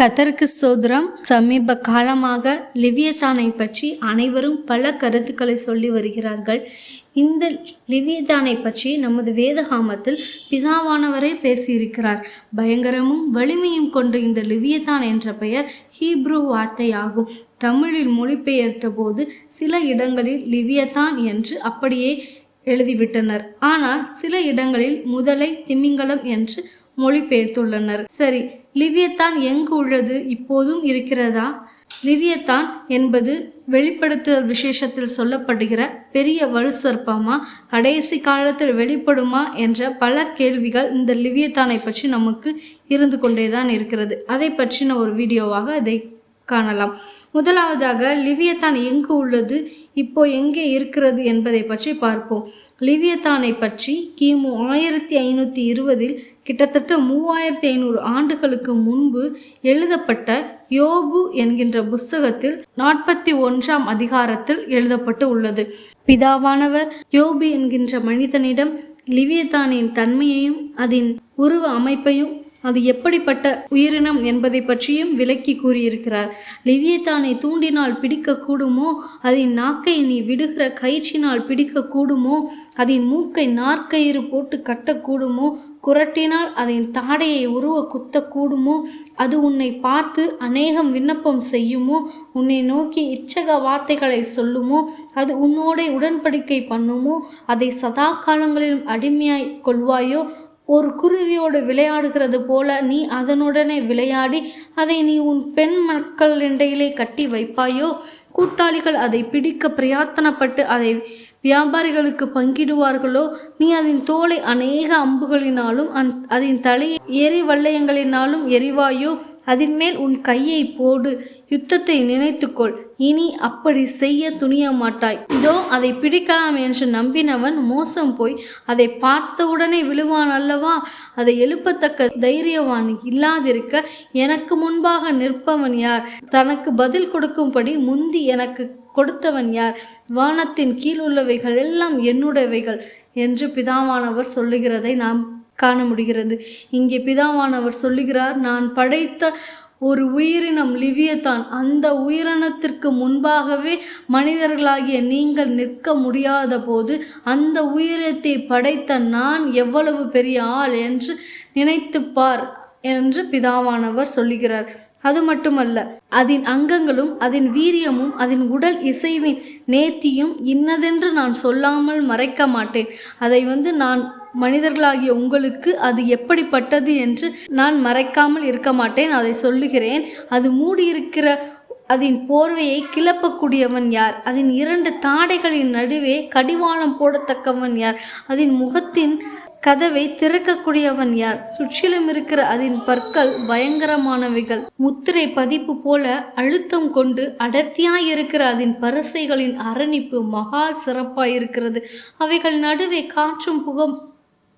கத்தருக்கு ஸ்தோத்திரம். சமீப காலமாக லிவியதானை பற்றி அனைவரும் பல கருத்துக்களை சொல்லி வருகிறார்கள். இந்த லிவியதானை பற்றி நமது வேதகாமத்தில் பிதாவானவரே பேசியிருக்கிறார். பயங்கரமும் வலிமையும் கொண்ட இந்த லிவியதான் என்ற பெயர் ஹீப்ரூ வார்த்தையாகும். தமிழில் மொழிபெயர்த்த போது சில இடங்களில் லிவியதான் என்று அப்படியே எழுதிவிட்டனர். ஆனால் சில இடங்களில் முதலை திமிங்கலம் என்று மொழிபெயர்த்துள்ளனர். சரி லிவியத்தான் எங்கு உள்ளது? இப்போதும் இருக்கிறதா? லிவியத்தான் என்பது வெளிப்படுத்துதல் விசேஷத்தில் சொல்லப்படுகிற பெரிய வலு சர்ப்பமா? கடைசி காலத்தில் வெளிப்படுமா? என்ற பல கேள்விகள் இந்த லிவியத்தானை பற்றி நமக்கு இருந்து கொண்டே தான் இருக்கிறது. அதை பற்றின ஒரு வீடியோவாக அதை காணலாம். முதலாவதாக லிவியத்தான் எங்கு உள்ளது? இப்போ எங்கே இருக்கிறது என்பதை பற்றி பார்ப்போம். லிவியத்தானை பற்றி கிமு ஆயிரத்தி ஐநூற்றி இருபதில் கிட்டத்தட்ட மூவாயிரத்தி ஐநூறு ஆண்டுகளுக்கு முன்பு எழுதப்பட்ட யோபு என்கின்ற புஸ்தகத்தில் நாற்பத்தி ஒன்றாம் அதிகாரத்தில் எழுதப்பட்டு உள்ளது. பிதாவானவர் யோபு என்கின்ற மனிதனிடம் லிவியத்தானின் தன்மையையும் அதன் உருவ அமைப்பையும் அது எப்படிப்பட்ட உயிரினம் என்பதை பற்றியும் விளக்கி கூறியிருக்கிறார். லிவியத்தானை தூண்டினால் பிடிக்கக்கூடுமோ அதன் நாக்கை நீ விடுகிற கயிற்றினால் பிடிக்கக்கூடுமோ அதன் மூக்கை நாற்கயிறு போட்டு கட்டக்கூடுமோ குரட்டினால் அதன் தாடையை உருவ குத்தக்கூடுமோ அது உன்னை பார்த்து அநேகம் விண்ணப்பம் செய்யுமோ உன்னை நோக்கி இச்சக வார்த்தைகளை சொல்லுமோ அது உன்னோட உடன்படிக்கை பண்ணுமோ அதை சதா காலங்களிலும் அடிமையாய் கொள்வாயோ ஒரு குருவியோடு விளையாடுகிறது போல நீ அதனுடனே விளையாடி அதை நீ உன் பெண் மக்கள் இண்டையிலே கட்டி வைப்பாயோ? கூட்டாளிகள் அதை பிடிக்க பிரயாத்தனப்பட்டு அதை வியாபாரிகளுக்கு பங்கிடுவார்களோ? நீ அதன் தோலை அநேக அம்புகளினாலும் அந் அதன் தலையை எரி வல்லையங்களினாலும் எரிவாயோ அதன் மேல் உன் கையை போடு யுத்தத்தை நினைத்துக்கொள். இனி அப்படி செய்ய துணிய மாட்டாய். இதோ அதை பிடிக்கலாம் என்று நம்பினவன் மோசம் போய் அதை பார்த்தவுடனே விழுவான் அல்லவா? அதை எழுப்பத்தக்க தைரியவான் இல்லாதிருக்க எனக்கு முன்பாக நிற்பவன் யார்? தனக்கு பதில் கொடுக்கும்படி முந்தி எனக்கு கொடுத்தவன் யார்? வானத்தின் கீழ் உள்ளவைகள் எல்லாம் என்னுடையவைகள் என்று பிதாவானவர் சொல்லுகிறதை நாம் காண முடிகிறது. இங்கே பிதாவானவர் சொல்லுகிறார் நான் படைத்த ஒரு உயிரினம் லிவியத்தான். அந்த உயிரினத்திற்கு முன்பாகவே மனிதர்களாகிய நீங்கள் நிற்க முடியாத போது அந்த உயிரத்தை படைத்த நான் எவ்வளவு பெரிய ஆள் என்று நினைத்துப்பார் என்று பிதாவானவர் சொல்லுகிறார். அது மட்டுமல்ல அதன் அங்கங்களும் அதன் வீரியமும் அதன் உடல் இசைவின் நேர்த்தியும் இன்னதென்று நான் சொல்லாமல் மறைக்க மாட்டேன். அதை வந்து நான் மனிதர்களாகிய உங்களுக்கு அது எப்படிப்பட்டது என்று நான் மறைக்காமல் இருக்க மாட்டேன். அதை சொல்லுகிறேன். அது மூடியிருக்கிற அதன் போர்வையை கிளப்பக்கூடியவன் யார்? அதன் இரண்டு தாடைகளின் நடுவே கடிவாளம் போடத்தக்கவன் யார்? அதன் முகத்தின் கதவை திறக்கக்கூடியவன் யார்? சுற்றிலும் இருக்கிற அதன் பற்கள் பயங்கரமானவைகள். முத்திரை பதிப்பு போல அழுத்தம் கொண்டு அடர்த்தியாயிருக்கிற அதன் பரிசைகளின் அரணிப்பு மகா சிறப்பாயிருக்கிறது. அவைகள் நடுவே காற்றும் புகம்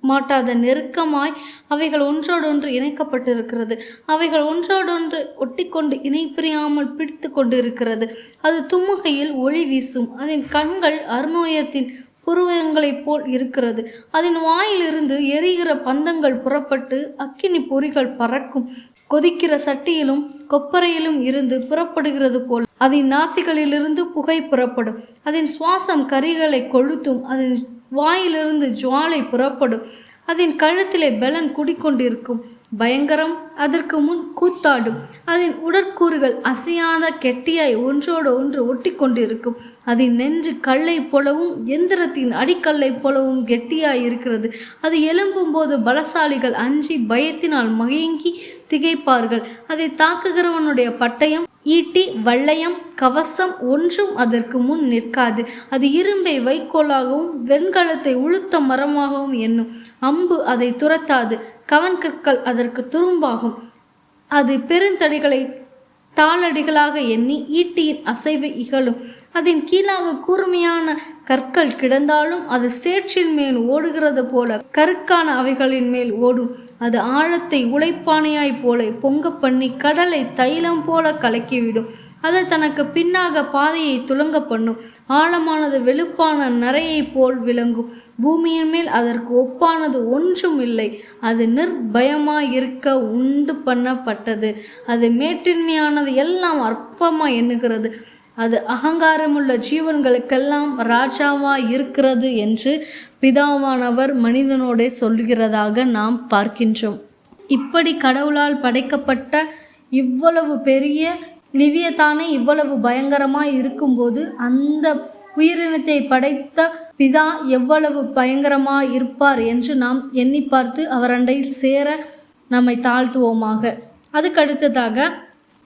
மாட்டாத நெருக்கமாய் அவைகள் ஒன்றோடொன்று இணைக்கப்பட்டிருக்கிறது. அவைகள் ஒன்றோடொன்று ஒட்டிக்கொண்டு இணைப்பிரியாமல் பிடித்து கொண்டு இருக்கிறது அது தும்முகையில் ஒளி வீசும். அதன் கண்கள் அருநோயத்தின் புருவங்களைப் போல் இருக்கிறது. அதன் வாயிலிருந்து எரிகிற பந்தங்கள் புறப்பட்டு அக்கினி பொறிகள் பறக்கும். கொதிக்கிற சட்டியிலும் கொப்பரையிலும் இருந்து புறப்படுகிறது போல் அதன் நாசிகளிலிருந்து புகை புறப்படும். அதன் சுவாசம் கரிகளை கொளுத்தும். அதன் வாயிலிருந்து ஜுவாலை புறப்படும். அதன் கழுத்திலே பலன் குடிக்கொண்டிருக்கும். பயங்கரம். அதற்கு முன் கூத்தாடும். அதன் உடற்கூறுகள் அசையாத கெட்டியாய் ஒன்றோடு ஒன்று ஒட்டி கொண்டிருக்கும் அதன் நெஞ்சு கல்லை போலவும் எந்திரத்தின் அடிக்கல்லை போலவும் கெட்டியாய் இருக்கிறது. அது எழும்பும் போது பலசாலிகள் அஞ்சி பயத்தினால் மயங்கி திகைப்பார்கள். அதை தாக்குகிறவனுடைய பட்டயம் ஈட்டி வள்ளயம் கவசம் ஒன்றும் அதற்கு முன் நிற்காது. அது இரும்பை வைக்கோலாகவும் வெண்கலத்தை உளுத்த மரமாகவும் எண்ணும். அம்பு அதை துரத்தாது. கவன்கற்கள் அதற்கு துரும்பாகும். அது பெருந்தடிகளை தாளடிகளாக எண்ணி ஈட்டியின் அசைவு இகழும். அதன் கீழாக கூர்மையான கற்கள் கிடந்தாலும் அது சேற்றின் மேல் ஓடுகிறது போல கருக்கான அவைகளின் மேல் ஓடும். அது ஆழத்தை உழைப்பானையாய் போல பொங்க பண்ணி கடலை தைலம் போல கலக்கிவிடும். அது தனக்கு பின்னாக பாதையை துலங்க பண்ணும். ஆழமானது வெளுப்பான நரையைப் போல் விளங்கும். பூமியின் மேல் அதற்கு ஒப்பானது ஒன்றும் இல்லை. அது நிர்பயமாக இருக்க உண்டு பண்ணப்பட்டது. அது மேட்டின்மையானது எல்லாம் அற்பமாக எண்ணுகிறது. அது அகங்காரமுள்ள ஜீவன்களுக்கெல்லாம் ராஜாவாக இருக்கிறது என்று பிதாவானவர் மனிதனோடே சொல்கிறதாக நாம் பார்க்கின்றோம். இப்படி கடவுளால் படைக்கப்பட்ட இவ்வளவு பெரிய லிவியத்தானே இவ்வளவு பயங்கரமாக இருக்கும்போது அந்த உயிரினத்தை படைத்த பிதா எவ்வளவு பயங்கரமாக இருப்பார் என்று நாம் எண்ணி பார்த்து அவர் அண்டையில் சேர நம்மை தாழ்த்துவோமாக. அதுக்கடுத்ததாக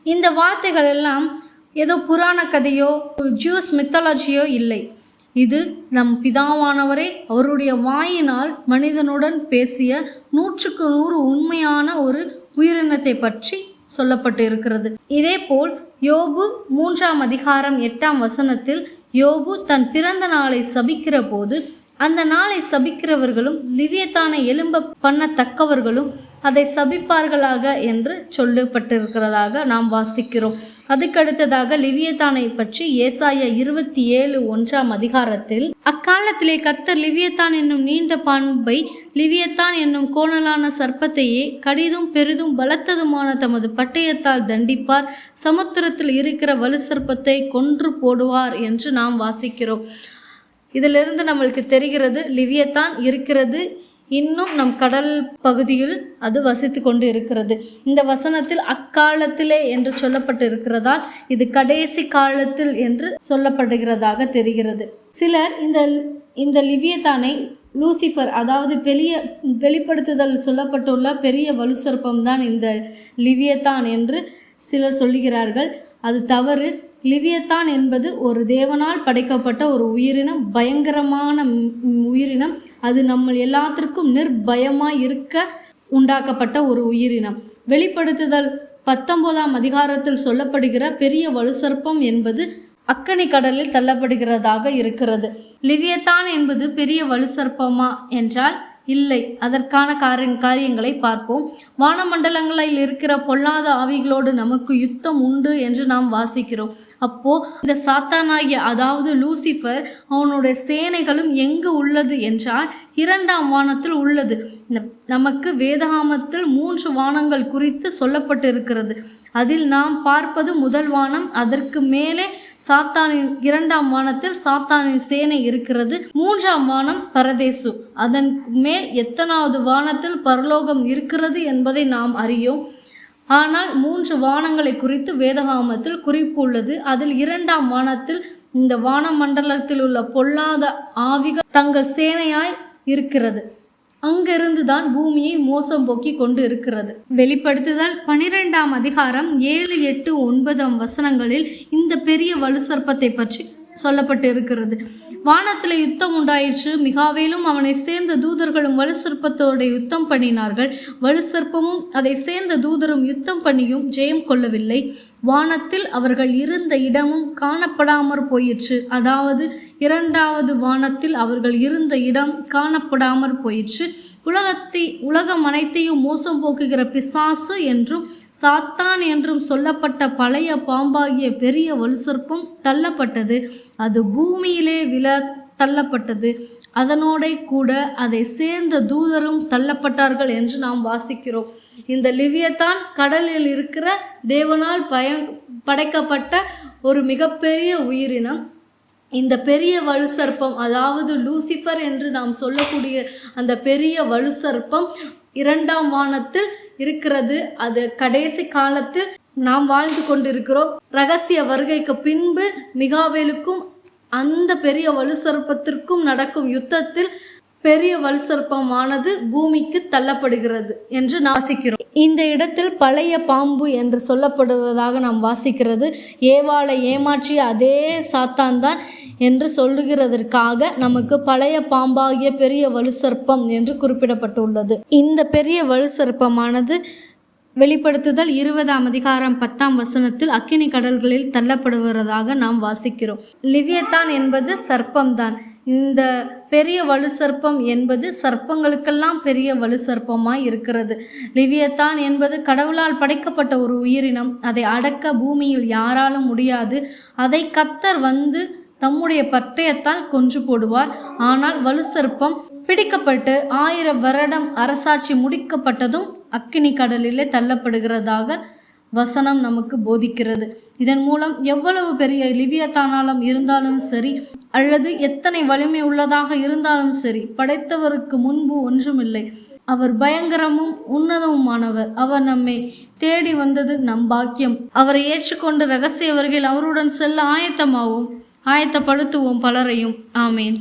இந்த வார்த்தைகள் எல்லாம் ஏதோ புராண கதையோ ஜூஸ் மித்தாலஜியோ இல்லை. இது நம் பிதாவானவரே அவருடைய வாயினால் மனிதனுடன் பேசிய நூற்றுக்கு நூறு உண்மையான ஒரு உயிரினத்தை பற்றி சொல்லப்பட்டு இருக்கிறது. இதேபோல் யோபு மூன்றாம் அதிகாரம் எட்டாம் வசனத்தில் யோபு தன் பிறந்த நாளை சபிக்கிற போது அந்த நாளை சபிக்கிறவர்களும் லிவியத்தானை எலும்ப பண்ணத்தக்கவர்களும் அதை சபிப்பார்களாக என்று சொல்லப்பட்டிருக்கிறதாக நாம் வாசிக்கிறோம். அதுக்கடுத்ததாக லிவியத்தானை பற்றி ஏசாயா இருபத்தி ஏழு ஒன்றாம் அதிகாரத்தில் அக்காலத்திலே கத்தர் லிவியத்தான் என்னும் நீண்ட பண்பை லிவியத்தான் என்னும் கோணலான சர்ப்பத்தையே கடிதும் பெரிதும் பலத்ததுமான தமது பட்டயத்தால் தண்டிப்பார். சமுத்திரத்தில் இருக்கிற வலு சர்ப்பத்தை கொன்று போடுவார் என்று நாம் வாசிக்கிறோம். இதிலிருந்து நம்மளுக்கு தெரிகிறது லிவியத்தான் இருக்கிறது. இன்னும் நம் கடல் பகுதியில் அது வசித்து கொண்டு இருக்கிறது. இந்த வசனத்தில் அக்காலத்திலே என்று சொல்லப்பட்டு இருக்கிறதால் இது கடைசி காலத்தில் என்று சொல்லப்படுகிறதாக தெரிகிறது. சிலர் இந்த இந்த லிவியத்தானை லூசிஃபர் அதாவது பெரிய வெளிப்படுத்துதல் சொல்லப்பட்டுள்ள பெரிய வலுசர்ப்பம் தான் இந்த லிவியத்தான் என்று சிலர் சொல்லுகிறார்கள். அது தவறு. லிவியத்தான் என்பது ஒரு தேவனால் படைக்கப்பட்ட ஒரு உயிரினம் பயங்கரமான உயிரினம். அது நம்ம எல்லாத்திற்கும் நிர்பயமாக இருக்க உண்டாக்கப்பட்ட ஒரு உயிரினம். வெளிப்படுத்துதல் பத்தொன்பதாம் அதிகாரத்தில் சொல்லப்படுகிற பெரிய வலுசர்ப்பம் என்பது அக்கனி கடலில் தள்ளப்படுகிறதாக இருக்கிறது. லிவியத்தான் என்பது பெரிய வலுசர்ப்பமா என்றால் இல்லை. அதற்கான காரிய காரியங்களை பார்ப்போம். வானமண்டலங்களில் இருக்கிற பொல்லாத ஆவிகளோடு நமக்கு யுத்தம் உண்டு என்று நாம் வாசிக்கிறோம். அப்போ இந்த சாத்தானாகிய அதாவது லூசிஃபர் அவனுடைய சேனைகளும் எங்கு உள்ளது என்றால் இரண்டாம் வானத்தில் உள்ளது. நமக்கு வேதகாமத்தில் மூன்று வானங்கள் குறித்து சொல்லப்பட்டு இருக்கிறது அதில் நாம் பார்ப்பது முதல் வானம் அதற்கு மேலே சாத்தானின் இரண்டாம் வானத்தில் சாத்தானின் சேனை இருக்கிறது. மூன்றாம் வானம் பரதேசு. அதன் மேல் எத்தனாவது வானத்தில் பரலோகம் இருக்கிறது என்பதை நாம் அறியோம். ஆனால் மூன்று வானங்களை குறித்து வேதகாமத்தில் குறிப்பு உள்ளது. அதில் இரண்டாம் வானத்தில் இந்த வான மண்டலத்தில் உள்ள பொல்லாத ஆவிகள் தங்கள் சேனையாய் இருக்கிறது. அங்கிருந்து தான் பூமியை மோசம் போக்கி கொண்டு இருக்கிறது வெளிப்படுத்துதல் பனிரெண்டாம் அதிகாரம் ஏழு எட்டு ஒன்பதாம் வசனங்களில் இந்த பெரிய வலு சர்ப்பத்தை பற்றி சொல்லப்பட்டு இருக்கிறது வானத்தில் யுத்தம் உண்டாயிற்று. மிகாவேலும் அவனை சேர்ந்த தூதர்களும் வலு வலுசர்ப்பத்தோட யுத்தம் பண்ணினார்கள். வலு சிற்பமும் அதை சேர்ந்த தூதரும் யுத்தம் பண்ணியும் ஜெயம் கொள்ளவில்லை. வானத்தில் அவர்கள் இருந்த இடமும் காணப்படாமற் போயிற்று. அதாவது இரண்டாவது வானத்தில் அவர்கள் இருந்த இடம் காணப்படாமற் போயிற்று. உலகத்தை உலகம் அனைத்தையும் மோசம் போக்குகிற பிசாசு என்றும் சாத்தான் என்றும் சொல்லப்பட்ட பழைய பாம்பாகிய பெரிய வலுசர்ப்பம் தள்ளப்பட்டது. அது பூமியிலே விழ தள்ளப்பட்டது. அதனோட கூட அதை சேர்ந்த தூதரும் தள்ளப்பட்டார்கள் என்று நாம் வாசிக்கிறோம். இந்த லிவியத்தான் கடலில் இருக்கிற தேவனால் பய படைக்கப்பட்ட ஒரு மிகப்பெரிய உயிரினம். இந்த பெரிய வலுசர்ப்பம் அதாவது லூசிஃபர் என்று நாம் சொல்லக்கூடிய அந்த பெரிய வலுசர்ப்பம் இரண்டாம் வானத்தில் இருக்கிறது. அது கடைசி காலத்தில் நாம் வாழ்ந்து கொண்டிருக்கிறோம். ரகசிய வருகைக்கு பின்பு மிகாவேலுக்கும் அந்த பெரிய வலுசர்ப்பத்திற்கும் நடக்கும் யுத்தத்தில் பெரிய வலுசர்ப்பமானது பூமிக்கு தள்ளப்படுகிறது என்று வாசிக்கிறோம். இந்த இடத்தில் பழைய பாம்பு என்று சொல்லப்படுவதாக நாம் வாசிக்கிறது. ஏவாளை ஏமாற்றிய அதே சாத்தான் தான் என்று சொல்லுகிறதற்காக நமக்கு பழைய பாம்பாகிய பெரிய வலுசர்ப்பம் என்று குறிப்பிடப்பட்டுள்ளது. இந்த பெரிய வலுசர்ப்பமானது வெளிப்படுத்துதல் இருபதாம் அதிகாரம் பத்தாம் வசனத்தில் அக்கினி கடல்களில் தள்ளப்படுவதாக நாம் வாசிக்கிறோம். லிவியத்தான் என்பது சர்ப்பம்தான். இந்த பெரிய வலு சர்ப்பம் என்பது சர்ப்பங்களுக்கெல்லாம் பெரிய வலு சர்ப்பமாய் இருக்கிறது. லிவியத்தான் என்பது கடவுளால் படைக்கப்பட்ட ஒரு உயிரினம். அதை அடக்க பூமியில் யாராலும் முடியாது. அதை கத்தர் வந்து தம்முடைய பட்டயத்தால் கொன்று போடுவார். ஆனால் வலு சர்ப்பம் பிடிக்கப்பட்டு ஆயிரம் வருடம் அரசாட்சி முடிக்கப்பட்டதும் அக்கினி கடலிலே தள்ளப்படுகிறதாக வசனம் நமக்கு போதிக்கிறது. இதன் மூலம் எவ்வளவு பெரிய லிவியத்தானாலும் இருந்தாலும் சரி அல்லது எத்தனை வலிமை உள்ளதாக இருந்தாலும் சரி படைத்தவருக்கு முன்பு ஒன்றுமில்லை. அவர் பயங்கரமும் உன்னதமுமானவர். அவர் நம்மை தேடி வந்தது நம் பாக்கியம். அவரை ஏற்றுக்கொண்டு ரகசியவர்கள் அவருடன் செல்ல ஆயத்தமாவோம். ஆயத்தப்படுத்துவோம் பலரையும். ஆமேன்.